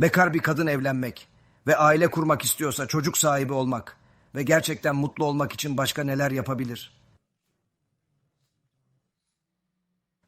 Bekar bir kadın evlenmek ve aile kurmak istiyorsa çocuk sahibi olmak ve gerçekten mutlu olmak için başka neler yapabilir?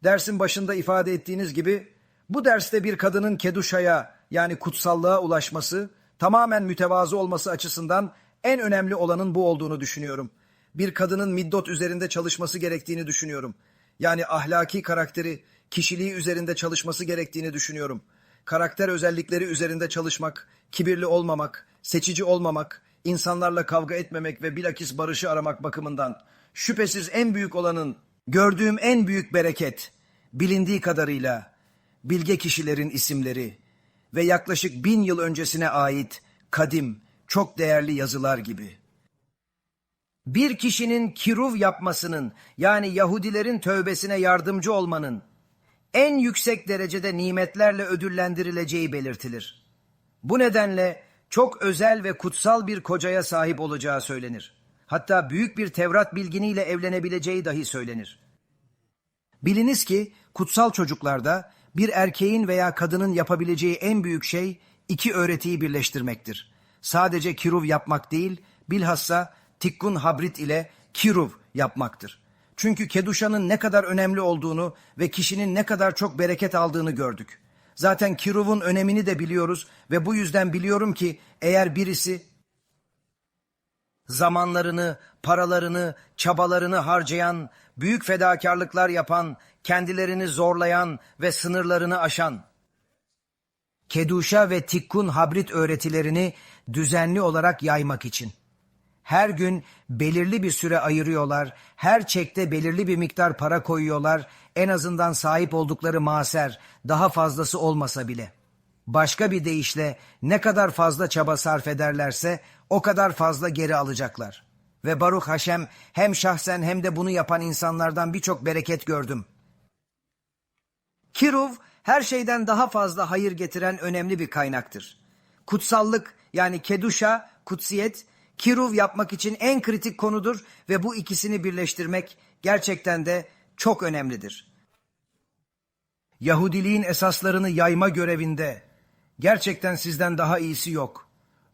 Dersin başında ifade ettiğiniz gibi bu derste bir kadının keduşaya yani kutsallığa ulaşması tamamen mütevazı olması açısından en önemli olanın bu olduğunu düşünüyorum. Bir kadının middot üzerinde çalışması gerektiğini düşünüyorum. Yani ahlaki karakteri, kişiliği üzerinde çalışması gerektiğini düşünüyorum. Karakter özellikleri üzerinde çalışmak, kibirli olmamak, seçici olmamak, insanlarla kavga etmemek ve bilakis barışı aramak bakımından şüphesiz en büyük olanın, gördüğüm en büyük bereket, bilindiği kadarıyla bilge kişilerin isimleri ve yaklaşık bin yıl öncesine ait kadim, çok değerli yazılar gibi. Bir kişinin kiruv yapmasının yani Yahudilerin tövbesine yardımcı olmanın en yüksek derecede nimetlerle ödüllendirileceği belirtilir. Bu nedenle çok özel ve kutsal bir kocaya sahip olacağı söylenir. Hatta büyük bir Tevrat bilginiyle evlenebileceği dahi söylenir. Biliniz ki kutsal çocuklarda bir erkeğin veya kadının yapabileceği en büyük şey iki öğretiyi birleştirmektir. Sadece kiruv yapmak değil, bilhassa tikkun habrit ile kiruv yapmaktır. Çünkü keduşanın ne kadar önemli olduğunu ve kişinin ne kadar çok bereket aldığını gördük. Zaten kiruvun önemini de biliyoruz ve bu yüzden biliyorum ki eğer birisi zamanlarını, paralarını, çabalarını harcayan, büyük fedakarlıklar yapan, kendilerini zorlayan ve sınırlarını aşan, Keduşa ve Tikkun Habrit öğretilerini düzenli olarak yaymak için. Her gün belirli bir süre ayırıyorlar, her çekte belirli bir miktar para koyuyorlar, en azından sahip oldukları maser, daha fazlası olmasa bile. Başka bir deyişle ne kadar fazla çaba sarf ederlerse o kadar fazla geri alacaklar. Ve Baruch Haşem hem şahsen hem de bunu yapan insanlardan birçok bereket gördüm. Kiruv her şeyden daha fazla hayır getiren önemli bir kaynaktır. Kutsallık yani keduşa, kutsiyet, kiruv yapmak için en kritik konudur ve bu ikisini birleştirmek gerçekten de çok önemlidir. Yahudiliğin esaslarını yayma görevinde gerçekten sizden daha iyisi yok.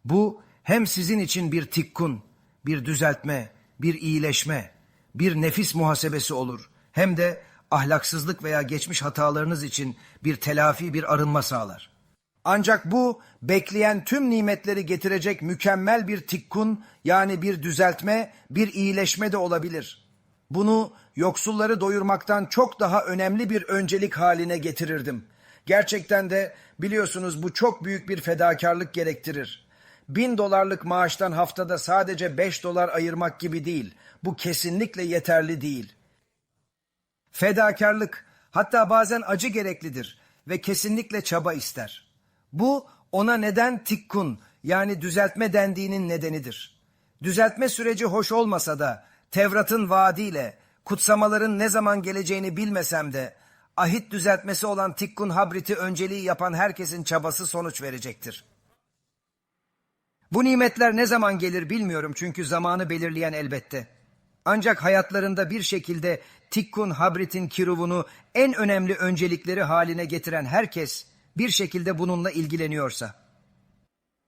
Bu hem sizin için bir tikkun, bir düzeltme, bir iyileşme, bir nefis muhasebesi olur. Hem de ahlaksızlık veya geçmiş hatalarınız için bir telafi, bir arınma sağlar. Ancak bu bekleyen tüm nimetleri getirecek mükemmel bir tikkun yani bir düzeltme, bir iyileşme de olabilir. Bunu yoksulları doyurmaktan çok daha önemli bir öncelik haline getirirdim. Gerçekten de biliyorsunuz bu çok büyük bir fedakarlık gerektirir. Bin dolarlık maaştan haftada sadece beş dolar ayırmak gibi değil. Bu kesinlikle yeterli değil. Fedakarlık hatta bazen acı gereklidir ve kesinlikle çaba ister. Bu ona neden tikkun yani düzeltme dendiğinin nedenidir. Düzeltme süreci hoş olmasa da Tevrat'ın vaadiyle kutsamaların ne zaman geleceğini bilmesem de ahit düzeltmesi olan tikkun habriti önceliği yapan herkesin çabası sonuç verecektir. Bu nimetler ne zaman gelir bilmiyorum çünkü zamanı belirleyen elbette. Ancak hayatlarında bir şekilde Tikkun Habrit'in kiruvunu en önemli öncelikleri haline getiren herkes bir şekilde bununla ilgileniyorsa.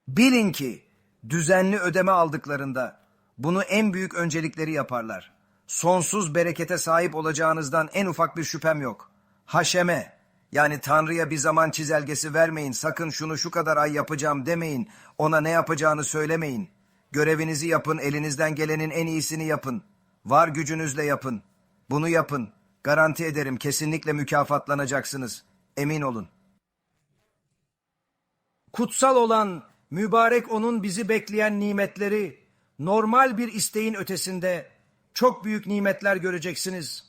Bilin ki düzenli ödeme aldıklarında bunu en büyük öncelikleri yaparlar. Sonsuz berekete sahip olacağınızdan en ufak bir şüphem yok. Haşeme yani Tanrı'ya bir zaman çizelgesi vermeyin sakın şunu şu kadar ay yapacağım demeyin ona ne yapacağını söylemeyin. Görevinizi yapın elinizden gelenin en iyisini yapın. Var gücünüzle yapın. Bunu yapın. Garanti ederim kesinlikle mükafatlanacaksınız. Emin olun. Kutsal olan, mübarek onun bizi bekleyen nimetleri, normal bir isteğin ötesinde çok büyük nimetler göreceksiniz.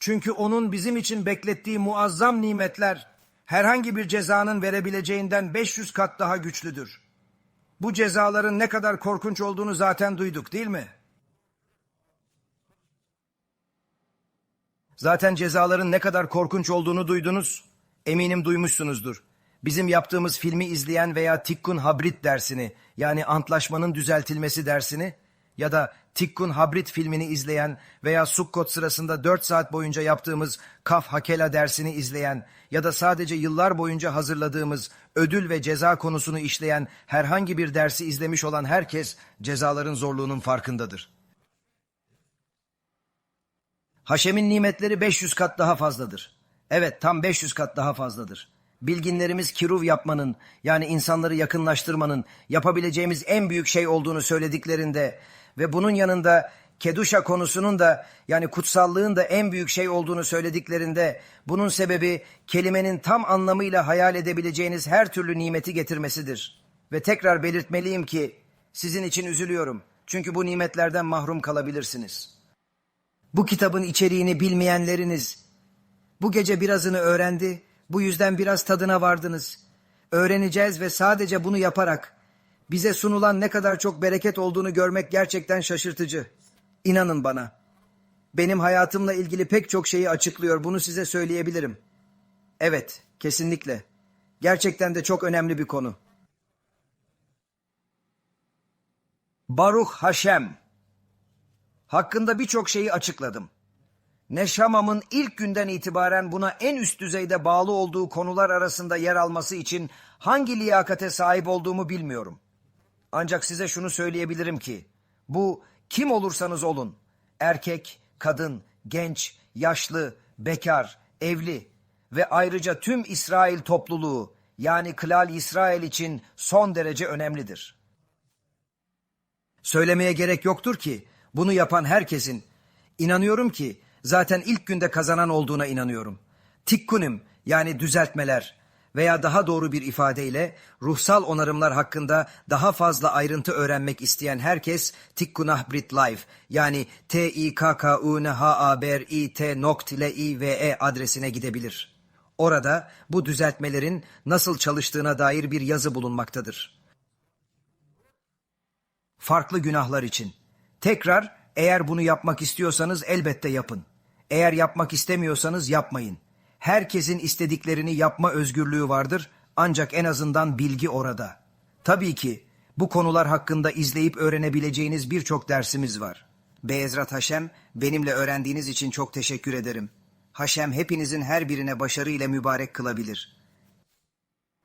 Çünkü onun bizim için beklettiği muazzam nimetler, herhangi bir cezanın verebileceğinden 500 kat daha güçlüdür. Bu cezaların ne kadar korkunç olduğunu zaten duyduk değil mi?'' Zaten cezaların ne kadar korkunç olduğunu duydunuz. Eminim duymuşsunuzdur. Bizim yaptığımız filmi izleyen veya Tikkun Habrit dersini yani antlaşmanın düzeltilmesi dersini ya da Tikkun Habrit filmini izleyen veya Sukkot sırasında 4 saat boyunca yaptığımız Kaf Hakela dersini izleyen ya da sadece yıllar boyunca hazırladığımız ödül ve ceza konusunu işleyen herhangi bir dersi izlemiş olan herkes cezaların zorluğunun farkındadır. Haşem'in nimetleri 500 kat daha fazladır. Evet tam 500 kat daha fazladır. Bilginlerimiz kiruv yapmanın yani insanları yakınlaştırmanın yapabileceğimiz en büyük şey olduğunu söylediklerinde ve bunun yanında Keduşa konusunun da yani kutsallığın da en büyük şey olduğunu söylediklerinde bunun sebebi kelimenin tam anlamıyla hayal edebileceğiniz her türlü nimeti getirmesidir. Ve tekrar belirtmeliyim ki sizin için üzülüyorum. Çünkü bu nimetlerden mahrum kalabilirsiniz. Bu kitabın içeriğini bilmeyenleriniz bu gece birazını öğrendi, bu yüzden biraz tadına vardınız. Öğreneceğiz ve sadece bunu yaparak bize sunulan ne kadar çok bereket olduğunu görmek gerçekten şaşırtıcı. İnanın bana. Benim hayatımla ilgili pek çok şeyi açıklıyor, bunu size söyleyebilirim. Evet, kesinlikle. Gerçekten de çok önemli bir konu. Baruch Haşem hakkında birçok şeyi açıkladım. Neşamam'ın ilk günden itibaren buna en üst düzeyde bağlı olduğu konular arasında yer alması için hangi liyakate sahip olduğumu bilmiyorum. Ancak size şunu söyleyebilirim ki bu kim olursanız olun erkek, kadın, genç, yaşlı, bekar, evli ve ayrıca tüm İsrail topluluğu yani Klal İsrail için son derece önemlidir. Söylemeye gerek yoktur ki bunu yapan herkesin inanıyorum ki zaten ilk günde kazanan olduğuna inanıyorum. Tikkunim yani düzeltmeler veya daha doğru bir ifadeyle ruhsal onarımlar hakkında daha fazla ayrıntı öğrenmek isteyen herkes Tikkunah Brit Life yani t i k k u n h a b r i t nokt l i v e adresine gidebilir. Orada bu düzeltmelerin nasıl çalıştığına dair bir yazı bulunmaktadır farklı günahlar için. Tekrar eğer bunu yapmak istiyorsanız elbette yapın. Eğer yapmak istemiyorsanız yapmayın. Herkesin istediklerini yapma özgürlüğü vardır ancak en azından bilgi orada. Tabii ki bu konular hakkında izleyip öğrenebileceğiniz birçok dersimiz var. Beezrat Haşem benimle öğrendiğiniz için çok teşekkür ederim. Haşem hepinizin her birine başarı ile mübarek kılabilir.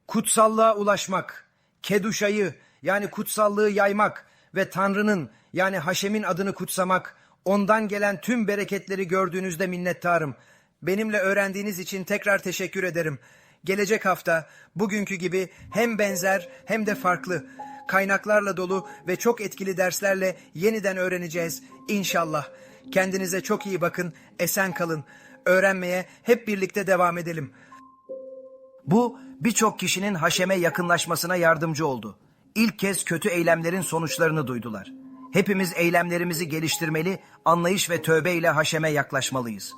Kutsallığa ulaşmak, keduşayı yani kutsallığı yaymak ve Tanrı'nın yani Haşem'in adını kutsamak, ondan gelen tüm bereketleri gördüğünüzde minnettarım. Benimle öğrendiğiniz için tekrar teşekkür ederim. Gelecek hafta bugünkü gibi hem benzer hem de farklı kaynaklarla dolu ve çok etkili derslerle yeniden öğreneceğiz inşallah. Kendinize çok iyi bakın, esen kalın. Öğrenmeye hep birlikte devam edelim. Bu birçok kişinin Haşem'e yakınlaşmasına yardımcı oldu. İlk kez kötü eylemlerin sonuçlarını duydular. Hepimiz eylemlerimizi geliştirmeli, anlayış ve tövbe ile Haşem'e yaklaşmalıyız.